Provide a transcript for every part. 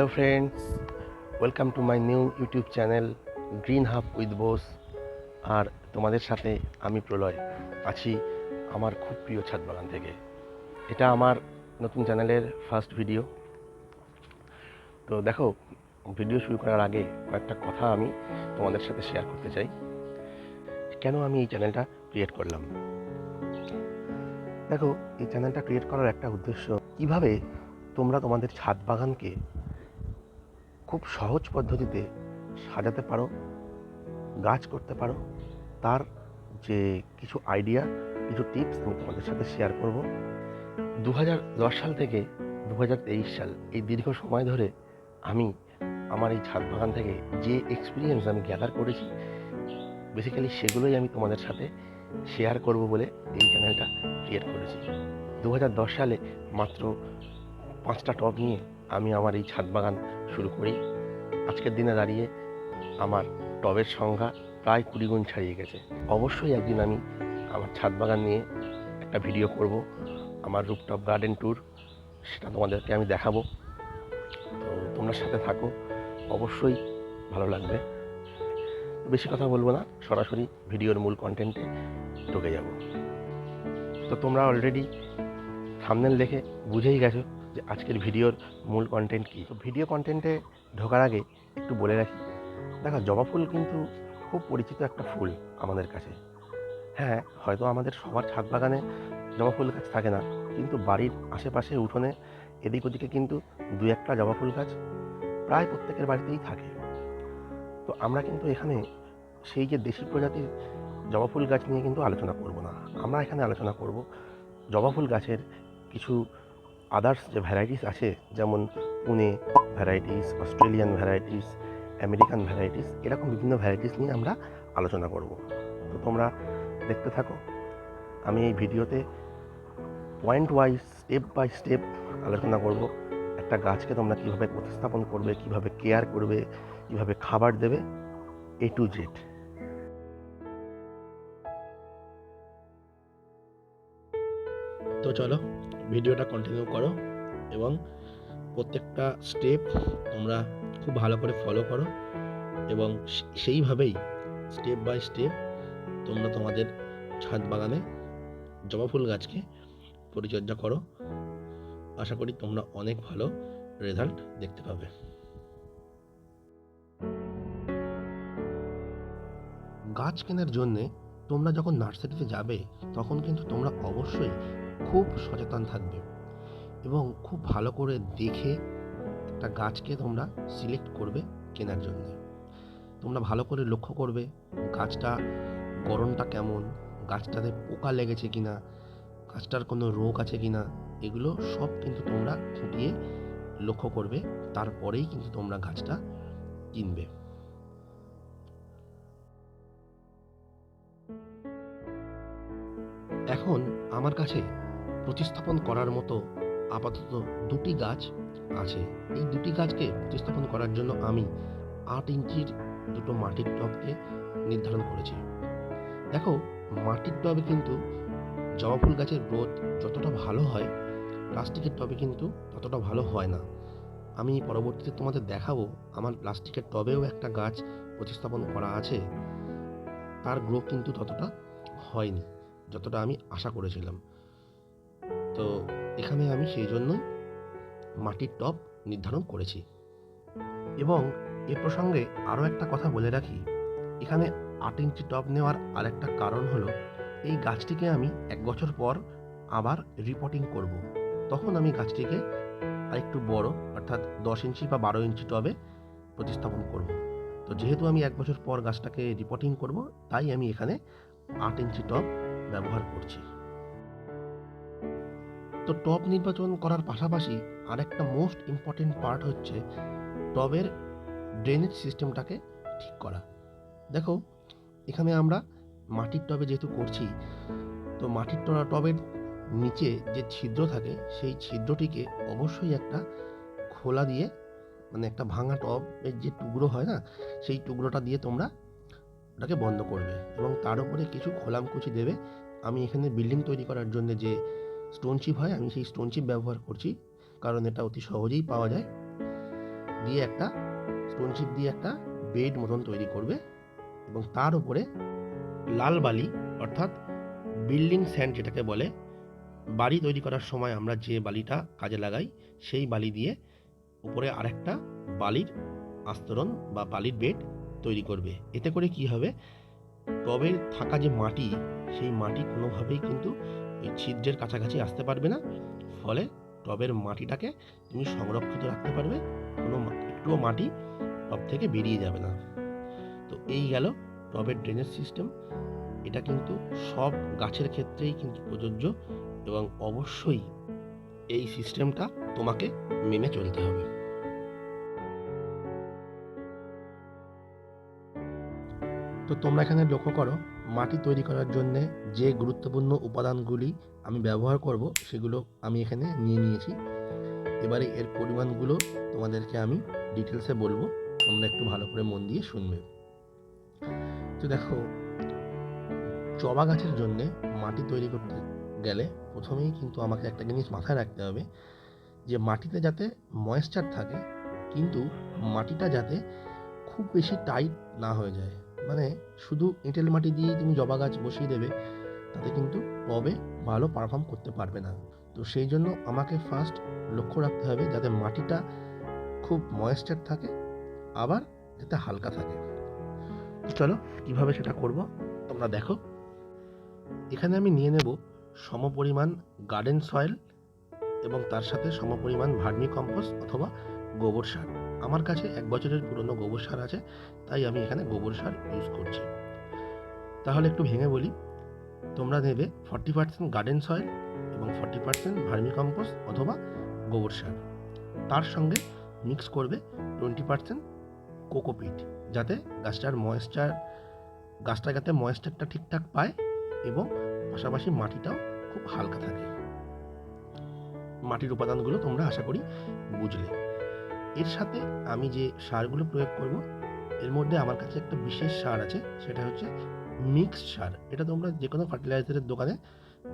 Hello friends welcome to my new YouTube channel Green Hub with Bose আর তোমাদের সাথে আমি প্রলয় আছি আমার খুব প্রিয় ছাদ বাগান থেকে। এটা আমার নতুন চ্যানেলের ফার্স্ট ভিডিও তো দেখো ভিডিও শুরু করার আগে কয়েকটা কথা আমি তোমাদের সাথে শেয়ার করতে চাই। কেন আমি এই চ্যানেলটা ক্রিয়েট করলাম? দেখো, এই চ্যানেলটা ক্রিয়েট করার একটা উদ্দেশ্য, কীভাবে তোমরা তোমাদের ছাদ বাগানকে খুব সহজ পদ্ধতিতে সাজাতে পারো, গাছ করতে পারো। তার যে কিছু আইডিয়া কিছু টিপস আমি তোমাদের সাথে শেয়ার করব। দু হাজার দশ সাল থেকে দু হাজার তেইশ সাল এই দীর্ঘ সময় ধরে আমি আমার এই ছাদ বাগান থেকে যে এক্সপিরিয়েন্স আমি গ্যাদার করেছি বেসিক্যালি সেগুলোই আমি তোমাদের সাথে শেয়ার করব বলে এই চ্যানেলটা ক্রিয়েট করেছি। দু হাজার দশ সালে মাত্র পাঁচটা টব নিয়ে আমি আমার এই ছাদ বাগান শুরু করি। আজকের দিনে দাঁড়িয়ে আমার টবের সংখ্যা প্রায় কুড়ি গুণ ছাড়িয়ে গেছে। অবশ্যই একদিন আমি আমার ছাদ বাগান নিয়ে একটা ভিডিও করব, আমার রুপটপ গার্ডেন ট্যুর সেটা তোমাদেরকে আমি দেখাবো। তো তোমরা সাথে থাকো, অবশ্যই ভালো লাগবে। বেশি কথা বলব না, সরাসরি ভিডিওর মূল কন্টেন্টে ঢুকে যাব। তো তোমরা অলরেডি থামনেল দেখে বুঝেই গেছো যে আজকের ভিডিওর মূল কন্টেন্ট কী? তো ভিডিও কন্টেন্টে ঢোকার আগে একটু বলে রাখি, দেখো জবা ফুল কিন্তু খুব পরিচিত একটা ফুল আমাদের কাছে। হ্যাঁ হয়তো আমাদের সবার ছাদ বাগানে জবা ফুল গাছ থাকে না, কিন্তু বাড়ির আশেপাশে উঠোনে এদিক ওদিকে কিন্তু দু একটা জবা ফুল গাছ প্রায় প্রত্যেকের বাড়িতেই থাকে। তো আমরা কিন্তু এখানে সেই যে দেশি প্রজাতির জবা ফুল গাছ নিয়ে কিন্তু আলোচনা করব না। আমরা এখানে আলোচনা করব জবা ফুল গাছের কিছু আদার্স যে ভ্যারাইটিস আছে, যেমন Pune varieties Australian varieties American varieties এরকম বিভিন্ন ভ্যারাইটিস নিয়ে আমরা আলোচনা করব। তো তোমরা দেখতে থাকো, আমি এই ভিডিওতে point wise step by step আলোচনা করব। একটা গাছকে তোমরা কীভাবে প্রতিস্থাপন করবে, কীভাবে কেয়ার করবে, কীভাবে খাবার দেবে এ টু জেড চলো, ভিডিওটা কন্টিনিউ করো এবং প্রত্যেকটা স্টেপ তোমরা খুব ভালো করে ফলো করো এবং সেইভাবেই স্টেপ বাই স্টেপ তোমরা তোমাদের ছাদ বাগানে জবা ফুল গাছকে পরিচর্যা করো। আশা করি তোমরা অনেক ভালো রেজাল্ট দেখতে পাবে। গাছ কেনার জন্যে তোমরা যখন নার্সারিতে যাবে, তখন কিন্তু তোমরা অবশ্যই খুব সচেতন থাকবে এবং খুব ভালো করে দেখে একটা গাছকে তোমরা সিলেক্ট করবে কেনার জন্য। তোমরা ভালো করে লক্ষ্য করবে গাছটা গরমটা কেমন, গাছটাতে পোকা লেগেছে কিনা, গাছটার কোনো রোগ আছে কিনা, এগুলো সব কিন্তু তোমরা খুঁটিয়ে লক্ষ্য করবে, তারপরেই কিন্তু তোমরা গাছটা কিনবে। এখন আমার কাছে প্রতিস্থাপন করার মতো আপাতত দুটি গাছ আছে। এই দুটি গাছকে প্রতিস্থাপন করার জন্য আমি আট ইঞ্চির দুটো মাটির টবকে নির্ধারণ করেছি। দেখো, মাটির টবে কিন্তু জবা ফুল গাছের গ্রোথ যতটা ভালো হয়, প্লাস্টিকের টবে কিন্তু ততটা ভালো হয় না। আমি পরবর্তীতে তোমাদের দেখাবো, আমার প্লাস্টিকের টবেও একটা গাছ প্রতিস্থাপন করা আছে। তার গ্রো কিন্তু ততটা হয়নি, যতটা আমি আশা করেছিলাম। তো এখানে আমি সেই জন্যই মাটির টব নির্ধারণ করেছি এবং এ প্রসঙ্গে আরও একটা কথা বলে রাখি এখানে আট ইঞ্চি টব নেওয়ার আরেকটা কারণ হলো, এই গাছটিকে আমি এক বছর পর আবার রিপোর্টিং করব। তখন আমি গাছটিকে আরেকটু বড়, অর্থাৎ দশ ইঞ্চি বা বারো ইঞ্চি টবে প্রতিস্থাপন করব। তো যেহেতু আমি এক বছর পর গাছটাকে রিপোর্টিং করব, তাই আমি এখানে আট ইঞ্চি টব ব্যবহার করছি তো টব নির্বাচন করার পাশাপাশি আরেকটা মোস্ট ইম্পর্টেন্ট পার্ট হচ্ছে টবের ড্রেনেজ সিস্টেমটাকে ঠিক করা। দেখো, এখানে আমরা মাটির টবে যেহেতু করছি, তো মাটির টরা টবের নিচে যে ছিদ্র থাকে, সেই ছিদ্রটিকে অবশ্যই একটা খোলা দিয়ে মানে একটা ভাঙা টবের যে টুকরো হয় না, সেই টুকরোটা দিয়ে তোমরা ওটাকে বন্ধ করবে এবং তার উপরে কিছু খোলামকুচি দেবে। আমি এখানে বিল্ডিং তৈরি করার জন্য যে স্টোন চিপ হয়, আমি সেই স্টোন চিপ ব্যবহার করছি, কারণ এটা অতি সহজেই পাওয়া যায়। দিয়ে একটা স্টোন চিপ দিয়ে একটা বেড মতন তৈরি করবে এবং তার উপরে লাল বালি, অর্থাৎ বিল্ডিং স্যান্ড যেটাকে বলে, বাড়ি তৈরি করার সময় আমরা যে বালিটা কাজে লাগাই, সেই বালি দিয়ে উপরে আরেকটা বালির আস্তরণ বা বালির বেড তৈরি করবে। এতে করে কি হবে? টবের থাকা যে মাটি, সেই মাটি কোনোভাবেই কিন্তু ওই ছিদ্রের কাছাকাছি আসতে পারবে না। ফলে টবের মাটিটাকে তুমি সংরক্ষিত রাখতে পারবে। কোনো একটুও মাটি টব থেকে বেরিয়ে যাবে না। তো এই গেল টবের ড্রেনেজ সিস্টেম এটা কিন্তু সব গাছের ক্ষেত্রেই কিন্তু প্রযোজ্য এবং অবশ্যই এই সিস্টেমটা তোমাকে মেনে চলতে হবে। তো তোমরা এখানে লক্ষ্য করো মাটি তৈরি করার জন্য যে গুরুত্বপূর্ণ উপাদানগুলি আমি ব্যবহার করব, সেগুলো আমি এখানে নিয়ে নিয়েছি। এবারে এর পরিমাণগুলো তোমাদেরকে আমি ডিটেলসে বলব। তোমরা একটু ভালো করে মন দিয়ে শুনবে। তো দেখো জবা গাছের জন্যে মাটি তৈরি করতে গেলে প্রথমেই কিন্তু আমাকে একটা জিনিস মাথায় রাখতে হবে যে, মাটিতে যাতে ময়েশ্চার থাকে, কিন্তু মাটিটা যাতে খুব বেশি টাইট না হয়ে যায়। মানে শুধু এঁটেল মাটি দিয়েই তুমি জবা গাছ বসিয়ে দেবে, তাতে কিন্তু টবে ভালো পারফর্ম করতে পারবে না। তো সেই জন্য আমাকে ফার্স্ট লক্ষ্য রাখতে হবে যাতে মাটিটা খুব ময়েশ্চার থাকে, আবার যাতে হালকা থাকে। চলো, কীভাবে সেটা করব? তোমরা দেখো। এখানে আমি নিয়ে নেব সমপরিমাণ গার্ডেন সয়েল এবং তার সাথে সমপরিমাণ ভার্মি কম্পোস্ট অথবা গোবর সার। আমার কাছে এক বছরের পুরনো গোবর সার আছে, তাই আমি এখানে গোবর সার ইউজ করছি। তাহলে একটু ভেঙে বলি, তোমরা নেবে ফর্টি পার্সেন্ট গার্ডেন সয়েল এবং ফর্টি পার্সেন্ট ভার্মি কম্পোস্ট অথবা গোবর সার। তার সঙ্গে মিক্স করবে টোয়েন্টি পার্সেন্ট কোকোপিট যাতে গাছটার ময়েশ্চার গাছটা যাতে ময়েশ্চারটা ঠিকঠাক পায় এবং পাশাপাশি মাটিটাও খুব হালকা থাকে। মাটির উপাদানগুলো তোমরা আশা করি বুঝলে। এর সাথে আমি যে সারগুলো প্রয়োগ করব, এর মধ্যে আমার কাছে একটা বিশেষ সার আছে, সেটা হচ্ছে মিক্সড সার। এটা তোমরা যে কোনো ফার্টিলাইজারের দোকানে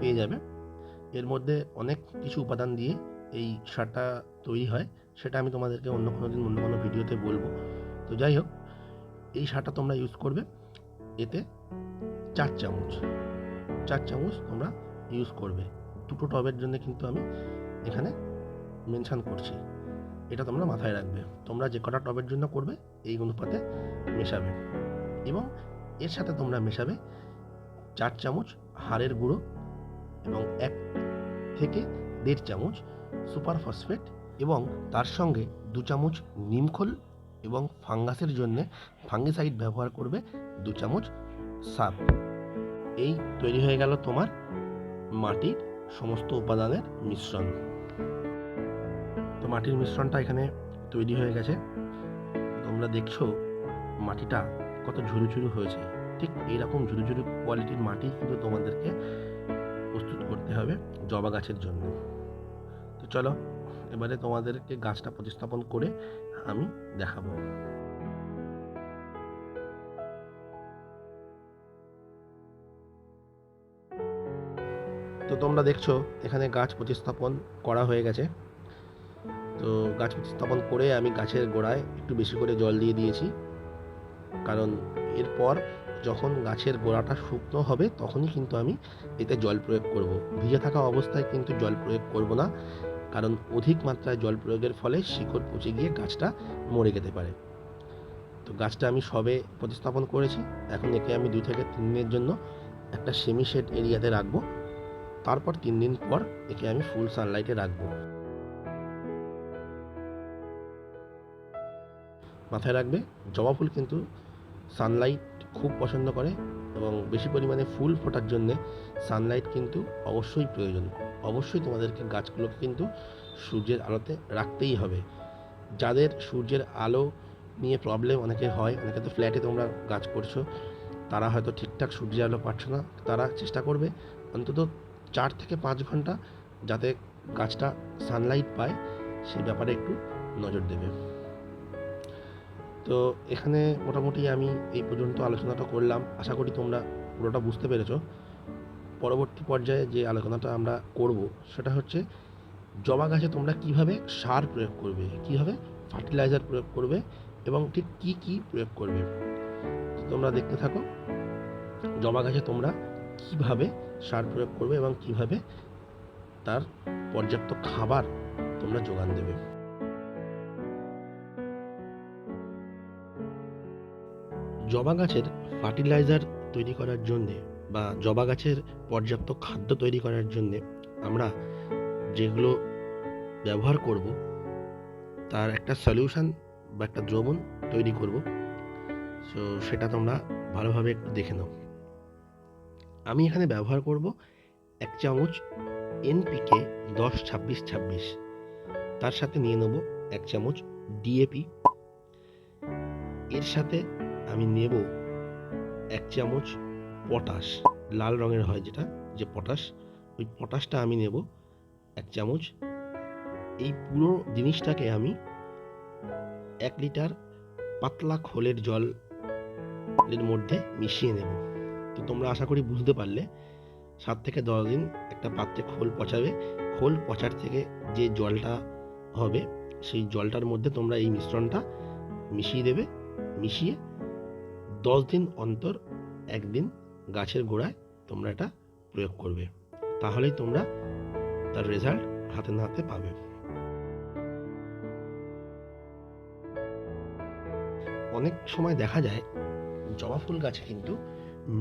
পেয়ে যাবে। এর মধ্যে অনেক কিছু উপাদান দিয়ে এই সারটা তৈরি হয়, সেটা আমি তোমাদেরকে অন্য কোনো দিন, অন্য কোনো ভিডিওতে বলব। তো যাই হোক, এই সারটা তোমরা ইউজ করবে, এতে চার চামচ চার চামচ তোমরা ইউজ করবে। দুটো টবের জন্য কিন্তু আমি এখানে মেনশান করছি। এটা তোমরা মাথায় রাখবে। তোমরা যে কটা টবের জন্য করবে, এই অনুপাতে মেশাবে। এবং এর সাথে তোমরা মেশাবে চার চামচ হাড়ের গুঁড়ো এবং এক থেকে দেড় চামচ সুপার ফসফেট এবং তার সঙ্গে দু চামচ নিমখোল এবং ফাঙ্গাসের জন্য ফাঙ্গিসাইড ব্যবহার করবে দু চামচ সাপ এই তৈরি হয়ে গেল তোমার মাটির সমস্ত উপাদানের মিশ্রণ। তো মাটির মিশ্রণটা এখানে তৈরি হয়ে গেছে। তোমরা দেখছ মাটিটা কত ঝুরু ঝুরু হয়েছে। ঠিক এইরকম ঝুরু ঝুরু কোয়ালিটির মাটি কিন্তু তোমাদেরকে প্রস্তুত করতে হবে জবা গাছের জন্য। তো চলো, এবারে তোমাদেরকে গাছটা প্রতিস্থাপন করে আমি দেখাবো। তো তোমরা দেখছ এখানে গাছ প্রতিস্থাপন করা হয়ে গেছে। তো গাছ প্রতিস্থাপন করে আমি গাছের গোড়ায় একটু বেশি করে জল দিয়ে দিয়েছি। কারণ এরপর যখন গাছের গোড়াটা শুকনো হবে, তখনই কিন্তু আমি এতে জল প্রয়োগ করব। ভিজে থাকা অবস্থায় কিন্তু জল প্রয়োগ করব না, কারণ অধিক মাত্রায় জল প্রয়োগের ফলে শিকড় পচে গিয়ে গাছটা মরে যেতে পারে। তো গাছটা আমি সবে প্রতিস্থাপন করেছি। এখন একে আমি দু থেকে তিন দিনের জন্য একটা সেমি শেড এরিয়াতে রাখব। তারপর তিন দিন পর একে আমি ফুল সানলাইটে রাখব। মাথায় রাখবে। জবা ফুল কিন্তু সানলাইট খুব পছন্দ করে এবং বেশি পরিমাণে ফুল ফোটার জন্য সানলাইট কিন্তু অবশ্যই প্রয়োজন। অবশ্যই তোমাদেরকে গাছগুলোকে কিন্তু সূর্যের আলোতে রাখতেই হবে। যাদের সূর্যের আলো নিয়ে প্রবলেম অনেকে হয়, অনেকে তো ফ্ল্যাটে তোমরা গাছ করছ, তারা হয়তো ঠিকঠাক সূর্যের আলো পাচ্ছ না, তারা চেষ্টা করবে অন্তত চার থেকে পাঁচ ঘণ্টা যাতে গাছটা সানলাইট পায় সেই ব্যাপারে একটু নজর দেবে। তো এখানে মোটামুটি আমি এই পর্যন্ত আলোচনাটা করলাম। আশা করি তোমরা পুরোটা বুঝতে পেরেছ। পরবর্তী পর্যায়ে যে আলোচনাটা আমরা করব, সেটা হচ্ছে জবা গাছে তোমরা কীভাবে সার প্রয়োগ করবে, কীভাবে ফার্টিলাইজার প্রয়োগ করবে এবং ঠিক কী কী প্রয়োগ করবে? তোমরা দেখতে থাকো, জবা গাছে তোমরা কীভাবে সার প্রয়োগ করবে এবং কীভাবে তার পর্যাপ্ত খাবার তোমরা যোগান দেবে। জবা গাছের ফার্টিলাইজার তৈরি করার জন্যে বা জবা গাছের পর্যাপ্ত খাদ্য তৈরি করার জন্যে আমরা যেগুলো ব্যবহার করব, তার একটা সলিউশন বা একটা দ্রবণ তৈরি করব। সো সেটা তোমরা ভালোভাবে একটু দেখে নাও। আমি এখানে ব্যবহার করব এক চামচ এনপিকে দশ ছাব্বিশ ছাব্বিশ। তার সাথে নিয়ে নেব এক চামচ ডিএপি এর সাথে আমি নেব এক চামচ পটাশ, লাল রঙের হয় যেটা, যে পটাশ, ওই পটাশটা আমি নেব এক চামচ। এই পুরো জিনিসটাকে আমি এক লিটার পাতলা খোলের জল এর মধ্যে মিশিয়ে নেব। তো তোমরা আশা করি বুঝতে পারলে, সাত থেকে দশ দিন একটা পাত্রে খোল পচাবে। খোল পচার থেকে যে জলটা হবে, সেই জলটার মধ্যে তোমরা এই মিশ্রণটা মিশিয়ে দেবে, মিশিয়ে দশ দিন অন্তর একদিন গাছের গোড়ায় তোমরা এটা প্রয়োগ করবে। তাহলেই তোমরা তার রেজাল্ট হাতে না হাতে পাবে। অনেক সময় দেখা যায়, জবা ফুল গাছে কিন্তু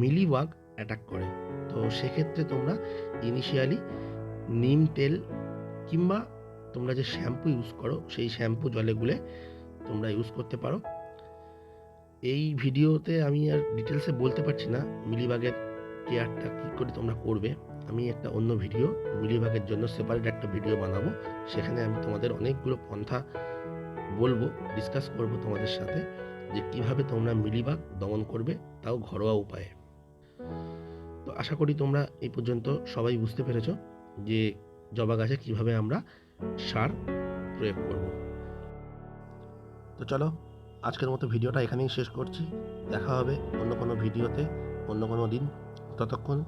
মিলিবাগ অ্যাটাক করে। তো সেক্ষেত্রে তোমরা ইনিশিয়ালি নিম তেল কিংবা তোমরা যে শ্যাম্পু ইউজ করো, সেই শ্যাম্পু জলে গুলে তোমরা ইউজ করতে পারো। এই ভিডিওতে আমি আর ডিটেলসে বলতে পারছি না, মিলিবাগের কেয়ারটা কী করে তোমরা করবে, আমি একটা অন্য ভিডিও মিলিবাগের জন্য সেপারেট একটা ভিডিও বানাবো, সেখানে আমি তোমাদের অনেকগুলো পন্থা বলব ডিসকাস করব তোমাদের সাথে, যে কীভাবে তোমরা মিলিবাগ দমন করবে, তাও ঘরোয়া উপায়ে। তো আশা করি তোমরা এই পর্যন্ত সবাই বুঝতে পেরেছ যে জবা গাছে কীভাবে আমরা সার প্রয়োগ করব। তো চলো আজকের মতো ভিডিওটা এখানেই শেষ করছি। দেখা হবে অন্য কোনো ভিডিওতে, অন্য কোনো দিন। ততক্ষণ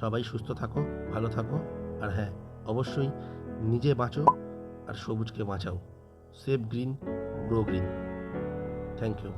সবাই সুস্থ থাকো, ভালো থাকো। আর হ্যাঁ অবশ্যই নিজে বাঁচো আর সবুজকে বাঁচাও। Save green grow green thank you